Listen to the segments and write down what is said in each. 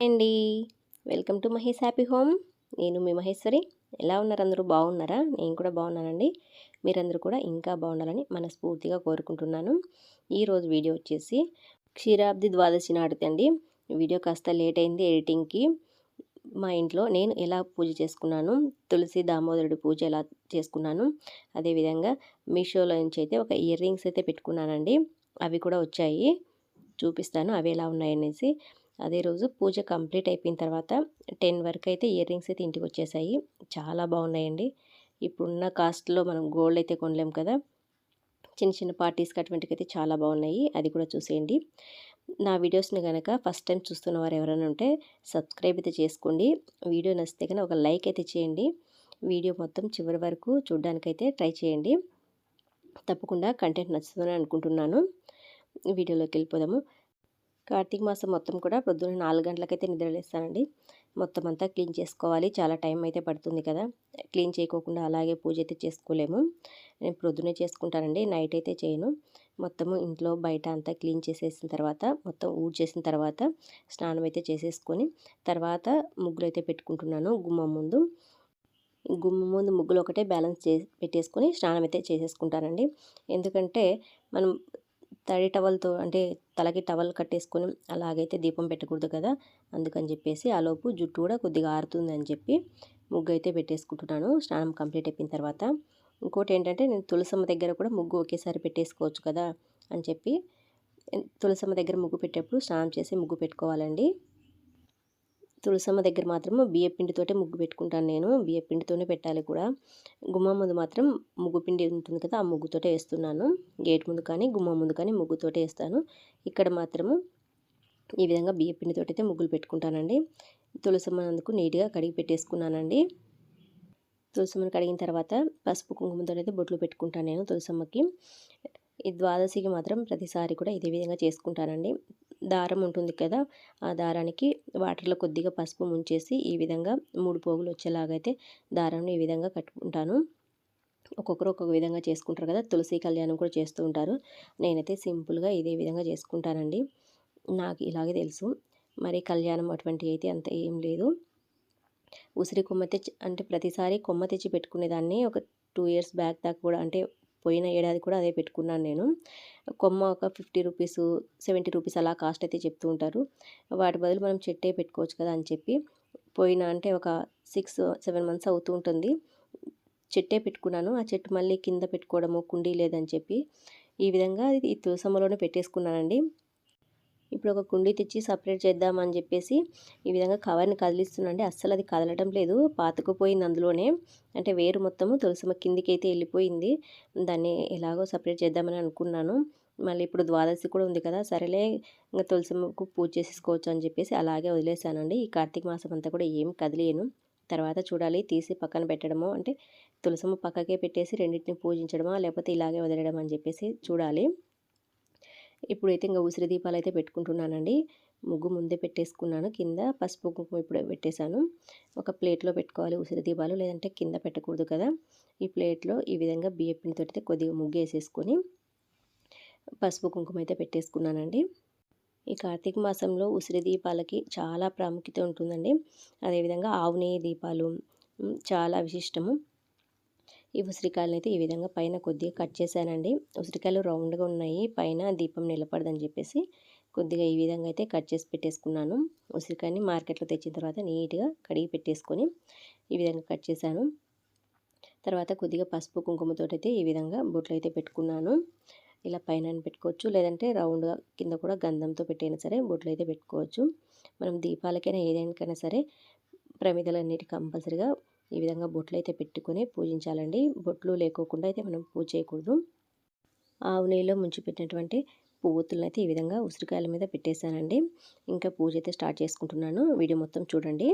అండి. Welcome to Mahesh happy home. నేను మీ మహేశ్వరి. ఎలా ఉన్నారు అందరూ? బాగున్నారా? నేను కూడా బాగున్నానండి. మీరందరూ కూడా ఇంకా బాగుండాలని మనస్ఫూర్తిగా కోరుకుంటున్నాను. ఈరోజు వీడియో వచ్చేసి క్షీరాబ్ది ద్వాదశి నాటిదండి వీడియో కాస్త లేట్ అయింది ఎడిటింగ్కి. మా ఇంట్లో నేను ఎలా పూజ చేసుకున్నాను? తులసి దామోదరుడి పూజ ఎలా చేసుకున్నాను? అదేవిధంగా మీషోలో నుంచి అయితే ఒక ఇయర్ రింగ్స్ అయితే పెట్టుకున్నానండి. అవి కూడా వచ్చాయి. చూపిస్తాను అవి ఎలా ఉన్నాయనేసి. అదే రోజు పూజ కంప్లీట్ అయిపోయిన తర్వాత టెన్ వరకు అయితే ఇయర్ రింగ్స్ అయితే ఇంటికి వచ్చేసాయి. చాలా బాగున్నాయండి. ఇప్పుడున్న కాస్ట్లో మనం గోల్డ్ అయితే కొనలేం కదా. చిన్న చిన్న పార్టీస్కి అటువంటికి అయితే చాలా బాగున్నాయి. అది కూడా చూసేయండి. నా వీడియోస్ని కనుక ఫస్ట్ టైం చూస్తున్న వారు ఎవరైనా ఉంటే సబ్స్క్రైబ్ అయితే చేసుకోండి. వీడియో నచ్చితే కనుక ఒక లైక్ అయితే చేయండి. వీడియో మొత్తం చివరి వరకు చూడడానికైతే ట్రై చేయండి. తప్పకుండా కంటెంట్ నచ్చుతుందని అనుకుంటున్నాను. వీడియోలోకి వెళ్ళిపోదాము. కార్తీక మాసం మొత్తం కూడా పొద్దున్న నాలుగు గంటలకైతే నిద్రలేస్తానండి మొత్తం అంతా క్లీన్ చేసుకోవాలి. చాలా టైం అయితే పడుతుంది కదా. క్లీన్ చేయకోకుండా అలాగే పూజ అయితే చేసుకోలేము. నేను ప్రొద్దునే చేసుకుంటానండి. నైట్ అయితే చేయను. మొత్తము ఇంట్లో బయట అంతా క్లీన్ చేసేసిన తర్వాత మొత్తం ఊడ్ చేసిన తర్వాత స్నానం అయితే చేసేసుకొని తర్వాత ముగ్గులు అయితే పెట్టుకుంటున్నాను గుమ్మం ముందు. గుమ్మం ముందు ముగ్గులు ఒకటే బ్యాలెన్స్ చే పెట్టేసుకొని స్నానం అయితే చేసేసుకుంటానండి. ఎందుకంటే మనం తడి టవల్తో అంటే తలకి టవల్ కట్టేసుకొని అలాగైతే దీపం పెట్టకూడదు కదా అందుకని చెప్పేసి ఆలోపు జుట్టు కూడా కొద్దిగా ఆరుతుంది అని చెప్పి ముగ్గు అయితే పెట్టేసుకుంటున్నాను. స్నానం కంప్లీట్ అయిపోయిన తర్వాత ఇంకోటి ఏంటంటే నేను తులసమ్మ దగ్గర కూడా ముగ్గు ఒకేసారి పెట్టేసుకోవచ్చు కదా అని చెప్పి తులసమ్మ దగ్గర ముగ్గు పెట్టేప్పుడు స్నానం చేసి ముగ్గు పెట్టుకోవాలండి. తులసమ్మ దగ్గర మాత్రం బియ్య పిండితోటే ముగ్గు పెట్టుకుంటాను నేను. బియ్య పిండితోనే పెట్టాలి కూడా. గుమ్మ ముందు మాత్రం ముగ్గు పిండి ఉంటుంది కదా ఆ ముగ్గుతోటే వేస్తున్నాను. గేట్ ముందు కానీ గుమ్మం ముందు కానీ ముగ్గుతోటే వేస్తాను. ఇక్కడ మాత్రము ఈ విధంగా బియ్య పిండితోటి అయితే ముగ్గులు పెట్టుకుంటానండి. తులసమ్మనందుకు నీట్గా కడిగి పెట్టేసుకున్నానండి. తులసమ్మని కడిగిన తర్వాత పసుపు కుంకుమతో అయితే బొట్లు పెట్టుకుంటాను నేను తులసమ్మకి. ఈ ద్వాదశికి మాత్రం ప్రతిసారి కూడా ఇదే విధంగా చేసుకుంటానండి. దారం ఉంటుంది కదా ఆ దారానికి వాటర్లో కొద్దిగా పసుపు ముంచేసి ఈ విధంగా మూడు పోగులు వచ్చేలాగైతే దారాన్ని ఈ విధంగా కట్టుకుంటాను. ఒక్కొక్కరు ఒక్కొక్క విధంగా చేసుకుంటారు కదా తులసి కళ్యాణం కూడా చేస్తూ ఉంటారు. నేనైతే సింపుల్గా ఇదే విధంగా చేసుకుంటానండి. నాకు ఇలాగే తెలుసు. మరి కళ్యాణం అటువంటివి అయితే అంత ఏం లేదు. ఉసిరి కొమ్మ తెచ్చి అంటే ప్రతిసారి కొమ్మ తెచ్చి పెట్టుకునేదాన్ని ఒక టూ ఇయర్స్ బ్యాక్ దాకా కూడా అంటే పోయిన ఏడాది కూడా అదే పెట్టుకున్నాను నేను. కొమ్మ ఒక ఫిఫ్టీ రూపీస్ సెవెంటీ రూపీస్ అలా కాస్ట్ అయితే చెప్తూ ఉంటారు. వాటి బదులు మనం చెట్టే పెట్టుకోవచ్చు కదా అని చెప్పి పోయిన అంటే ఒక సిక్స్ సెవెన్ మంత్స్ అవుతూ ఉంటుంది. చెట్టే పెట్టుకున్నాను. ఆ చెట్టు మళ్ళీ కింద పెట్టుకోవడము కుండీ లేదని చెప్పి ఈ విధంగా ఈ తులసమ్మలోనే పెట్టేసుకున్నానండి. ఇప్పుడు ఒక కుండీ తెచ్చి సపరేట్ చేద్దామని చెప్పేసి ఈ విధంగా కవర్ని కదిలిస్తున్నాండి అస్సలు అది కదలడం లేదు. పాతుకుపోయింది అందులోనే. అంటే వేరు మొత్తము తులసమ్మ కిందికి అయితే వెళ్ళిపోయింది. దాన్ని ఎలాగో సపరేట్ చేద్దామని అనుకున్నాను. మళ్ళీ ఇప్పుడు ద్వాదశి కూడా ఉంది కదా సరేలే ఇంకా తులసమ్మకు పూజ చేసేసుకోవచ్చు అని చెప్పేసి అలాగే వదిలేసానండి ఈ కార్తీక మాసం అంతా కూడా ఏం కదిలేను. తర్వాత చూడాలి తీసి పక్కన పెట్టడము అంటే తులసమ్మ పక్కకే పెట్టేసి రెండింటిని పూజించడమా లేకపోతే ఇలాగే వదిలేయడం అని చెప్పేసి చూడాలి. ఇప్పుడైతే ఇంకా ఉసిరి దీపాలు అయితే పెట్టుకుంటున్నానండి. ముగ్గు ముందే పెట్టేసుకున్నాను. కింద పసుపు కుంకుమ ఇప్పుడు పెట్టేశాను. ఒక ప్లేట్లో పెట్టుకోవాలి ఉసిరి దీపాలు. లేదంటే కింద పెట్టకూడదు కదా. ఈ ప్లేట్లో ఈ విధంగా బియ్య అయితే కొద్దిగా ముగ్గు వేసేసుకొని పసుపు కుంకుమ అయితే పెట్టేసుకున్నానండి. ఈ కార్తీక మాసంలో ఉసిరి దీపాలకి చాలా ప్రాముఖ్యత ఉంటుందండి. అదేవిధంగా ఆవు నెయ్యి దీపాలు చాలా విశిష్టము. ఈ ఉసిరికాయలను అయితే ఈ విధంగా పైన కొద్దిగా కట్ చేశానండి. ఉసిరికాయలు రౌండ్గా ఉన్నాయి. పైన దీపం నిలబడదని చెప్పేసి కొద్దిగా ఈ విధంగా అయితే కట్ చేసి పెట్టేసుకున్నాను. ఉసిరికాయని మార్కెట్లో తెచ్చిన తర్వాత నీట్గా కడిగి పెట్టేసుకొని ఈ విధంగా కట్ చేశాను. తర్వాత కొద్దిగా పసుపు కుంకుమతో అయితే ఈ విధంగా బొట్లు అయితే పెట్టుకున్నాను. ఇలా పైన పెట్టుకోవచ్చు. లేదంటే రౌండ్గా కింద కూడా గంధంతో పెట్టైనా సరే బొట్లు అయితే పెట్టుకోవచ్చు. మనం దీపాలకైనా ఏదైనాకైనా సరే ప్రమిదలన్నిటి కంపల్సరిగా ఈ విధంగా బొట్లు అయితే పెట్టుకొని పూజించాలండి. బొట్లు లేకోకుండా అయితే మనం పూజ చేయకూడదు. ఆవు నెయ్యిలో ముంచి పెట్టినటువంటి పువ్వుతులను అయితే ఈ విధంగా ఉసిరికాయల మీద పెట్టేశానండి. ఇంకా పూజ అయితే స్టార్ట్ చేసుకుంటున్నాను. వీడియో మొత్తం చూడండి.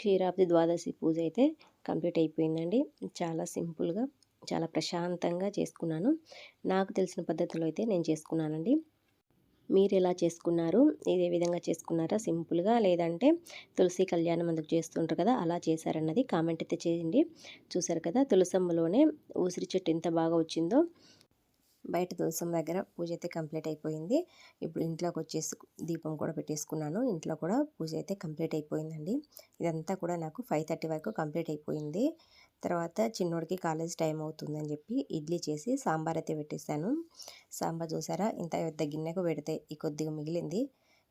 క్షీరాబ్ది ద్వాదశి పూజ అయితే కంప్లీట్ అయిపోయిందండి. చాలా సింపుల్గా చాలా ప్రశాంతంగా చేసుకున్నాను. నాకు తెలిసిన పద్ధతిలో అయితే నేను చేసుకున్నానండి. మీరు ఎలా చేసుకున్నారు? ఇదే విధంగా చేసుకున్నారా? సింపుల్గా లేదంటే తులసి కళ్యాణం అందుకు చేస్తుంటారు కదా అలా చేశారన్నది కామెంట్ అయితే చేయండి. చూసారు కదా తులసమ్మలోనే ఊసిరి చెట్టు ఎంత బాగా వచ్చిందో. బయట తులసమ్మ దగ్గర పూజ అయితే కంప్లీట్ అయిపోయింది. ఇప్పుడు ఇంట్లోకి వచ్చేసి దీపం కూడా పెట్టేసుకున్నాను. ఇంట్లో కూడా పూజ అయితే కంప్లీట్ అయిపోయిందండి. ఇదంతా కూడా నాకు ఫైవ్ థర్టీ వరకు కంప్లీట్ అయిపోయింది. తర్వాత చిన్నోడికి కాలేజ్ టైం అవుతుందని చెప్పి ఇడ్లీ చేసి సాంబార్ అయితే పెట్టేశాను. సాంబార్ చూసారా? ఇంత పెద్ద గిన్నెకు పెడితే ఈ కొద్దిగా మిగిలింది.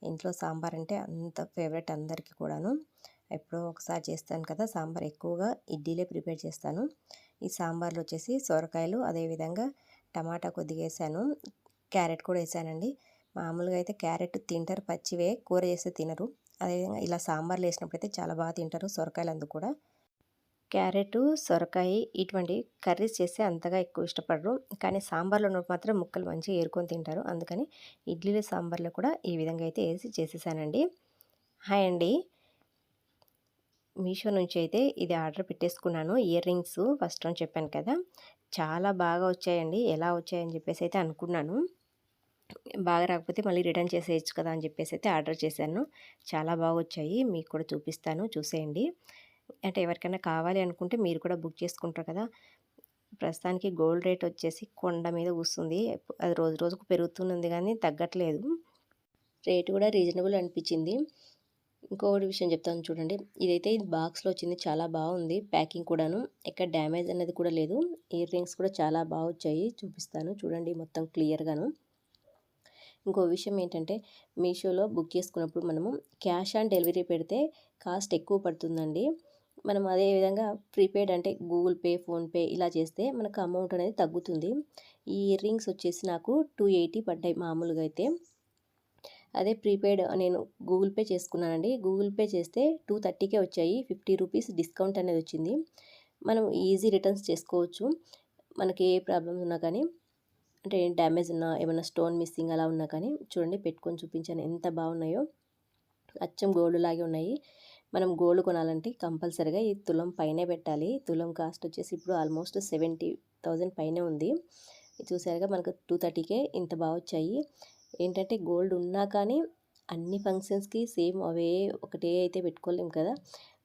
ఇంట్లో సాంబార్ అంటే అంత ఫేవరెట్ అందరికీ కూడాను. ఎప్పుడో ఒకసారి చేస్తాను కదా సాంబార్ ఎక్కువగా ఇడ్లీలే ప్రిపేర్ చేస్తాను. ఈ సాంబార్లో వచ్చేసి సొరకాయలు అదేవిధంగా టమాటా కొద్దిగా వేసాను క్యారెట్ కూడా వేసానండి. మామూలుగా అయితే క్యారెట్ తింటారు పచ్చివే కూర చేస్తే తినరు. అదేవిధంగా ఇలా సాంబార్లు వేసినప్పుడు అయితే చాలా బాగా తింటారు సొరకాయలు అందుకు కూడా. క్యారెట్ సొరకాయ ఇటువంటి కర్రీస్ చేస్తే అంతగా ఎక్కువ ఇష్టపడరు. కానీ సాంబార్లో ఉన్నప్పుడు మాత్రం ముక్కలు మంచిగా ఏరుకొని తింటారు. అందుకని ఇడ్లీలు సాంబార్లో కూడా ఈ విధంగా అయితే వేసి చేసేసానండి. హాయ్ అండి. మీషో నుంచి అయితే ఇది ఆర్డర్ పెట్టేసుకున్నాను. ఇయర్ రింగ్స్ ఫస్ట్ అని చెప్పాను కదా. చాలా బాగా వచ్చాయండి. ఎలా వచ్చాయని చెప్పేసి అయితే అనుకున్నాను. బాగా రాకపోతే మళ్ళీ రిటర్న్ చేసేయచ్చు కదా అని చెప్పేసి అయితే ఆర్డర్ చేశాను. చాలా బాగా వచ్చాయి. మీకు కూడా చూపిస్తాను. చూసేయండి. అంటే ఎవరికైనా కావాలి అనుకుంటే మీరు కూడా బుక్ చేసుకుంటారు కదా. ప్రస్తుతానికి గోల్డ్ రేట్ వచ్చేసి కొండ మీద కూస్తుంది. అది రోజు రోజుకు పెరుగుతున్నది కానీ తగ్గట్లేదు. రేటు కూడా రీజనబుల్ అనిపించింది. ఇంకొకటి విషయం చెప్తాను చూడండి. ఇదైతే ఇది బాక్స్లో వచ్చింది చాలా బాగుంది. ప్యాకింగ్ కూడాను ఎక్కడ డ్యామేజ్ అనేది కూడా లేదు. ఇయర్ రింగ్స్ కూడా చాలా బాగా వచ్చాయి చూపిస్తాను. చూడండి మొత్తం క్లియర్గాను. ఇంకో విషయం ఏంటంటే మీషోలో బుక్ చేసుకున్నప్పుడు మనము క్యాష్ ఆన్ డెలివరీ పెడితే కాస్ట్ ఎక్కువ పడుతుందండి. మనం అదే విధంగా ప్రీపెయిడ్ అంటే గూగుల్ పే ఫోన్పే ఇలా చేస్తే మనకు అమౌంట్ అనేది తగ్గుతుంది. ఈ ఇయర్ రింగ్స్ వచ్చేసి నాకు టూ ఎయిటీ పడ్డాయి మామూలుగా అయితే. అదే ప్రీపెయిడ్ నేను గూగుల్ పే చేసుకున్నానండి. గూగుల్ పే చేస్తే టూ థర్టీకే వచ్చాయి. ఫిఫ్టీ రూపీస్ డిస్కౌంట్ అనేది వచ్చింది. మనం ఈజీ రిటర్న్స్ చేసుకోవచ్చు. మనకి ఏ ప్రాబ్లమ్స్ ఉన్నా కానీ అంటే డ్యామేజ్ ఉన్నా ఏమైనా స్టోన్ మిస్సింగ్ అలా ఉన్నా కానీ చూడండి పెట్టుకొని చూపించాను. ఎంత బాగున్నాయో. అచ్చం గోల్డ్ లాగే ఉన్నాయి. మనం గోల్డ్ కొనాలంటే కంపల్సరీగా ఈ తులం పైనే పెట్టాలి. తులం కాస్ట్ వచ్చేసి ఇప్పుడు ఆల్మోస్ట్ సెవెంటీ థౌజండ్ పైనే ఉంది. చూసారుగా మనకు టూ థర్టీకే ఇంత బాగా వచ్చాయి. ఏంటంటే గోల్డ్ ఉన్నా కానీ అన్ని ఫంక్షన్స్కి సేమ్ అవే ఒకటే అయితే పెట్టుకోలేము కదా.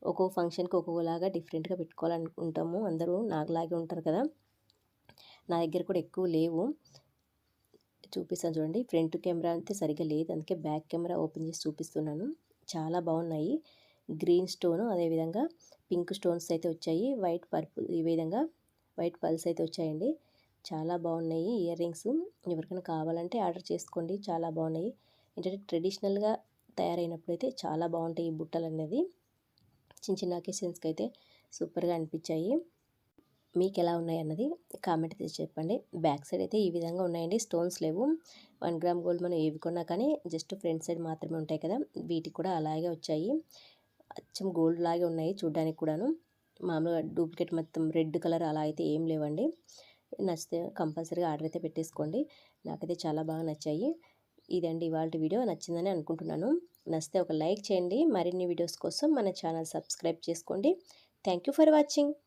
ఒక్కో ఫంక్షన్కి ఒక్కొక్కలాగా డిఫరెంట్గా పెట్టుకోవాలనుకుంటాము అందరూ నాకులాగే ఉంటారు కదా. నా దగ్గర కూడా ఎక్కువ లేవు. చూపిస్తాను చూడండి. ఫ్రంట్ కెమెరా అయితే సరిగ్గా లేదు. అందుకే బ్యాక్ కెమెరా ఓపెన్ చేసి చూపిస్తున్నాను. చాలా బాగున్నాయి. గ్రీన్ స్టోన్ అదేవిధంగా పింక్ స్టోన్స్ అయితే వచ్చాయి. వైట్ పర్పుల్ ఈ విధంగా వైట్ పల్స్ అయితే వచ్చాయండి. చాలా బాగున్నాయి ఇయర్ రింగ్స్. ఎవరికైనా కావాలంటే ఆర్డర్ చేసుకోండి. చాలా బాగున్నాయి. ఏంటంటే ట్రెడిషనల్గా తయారైనప్పుడు అయితే చాలా బాగుంటాయి ఈ బుట్టలు అనేది చిన్న చిన్న అకేషన్స్కి అయితే సూపర్గా అనిపించాయి. మీకు ఎలా ఉన్నాయి అన్నది కామెంట్ అయితే చెప్పండి. బ్యాక్ సైడ్ అయితే ఈ విధంగా ఉన్నాయండి. స్టోన్స్ లేవు. వన్ గ్రామ్ గోల్డ్ మనం ఏవి కొన్నా కానీ జస్ట్ ఫ్రంట్ సైడ్ మాత్రమే ఉంటాయి కదా. వీటికి కూడా అలాగే వచ్చాయి. అచ్చం గోల్డ్ లాగే ఉన్నాయి చూడడానికి కూడాను. మామూలుగా డూప్లికేట్ మొత్తం రెడ్ కలర్ అలా అయితే ఏం లేవండి. నచ్చితే కంపల్సరీగా ఆర్డర్ అయితే పెట్టేసుకోండి. నాకైతే చాలా బాగా నచ్చాయి. ఇదండి ఇవాళ వీడియో. నచ్చిందని అనుకుంటున్నాను. నచ్చితే ఒక లైక్ చేయండి. మరిన్ని వీడియోస్ కోసం మన ఛానల్ సబ్స్క్రైబ్ చేసుకోండి. Thank for watching.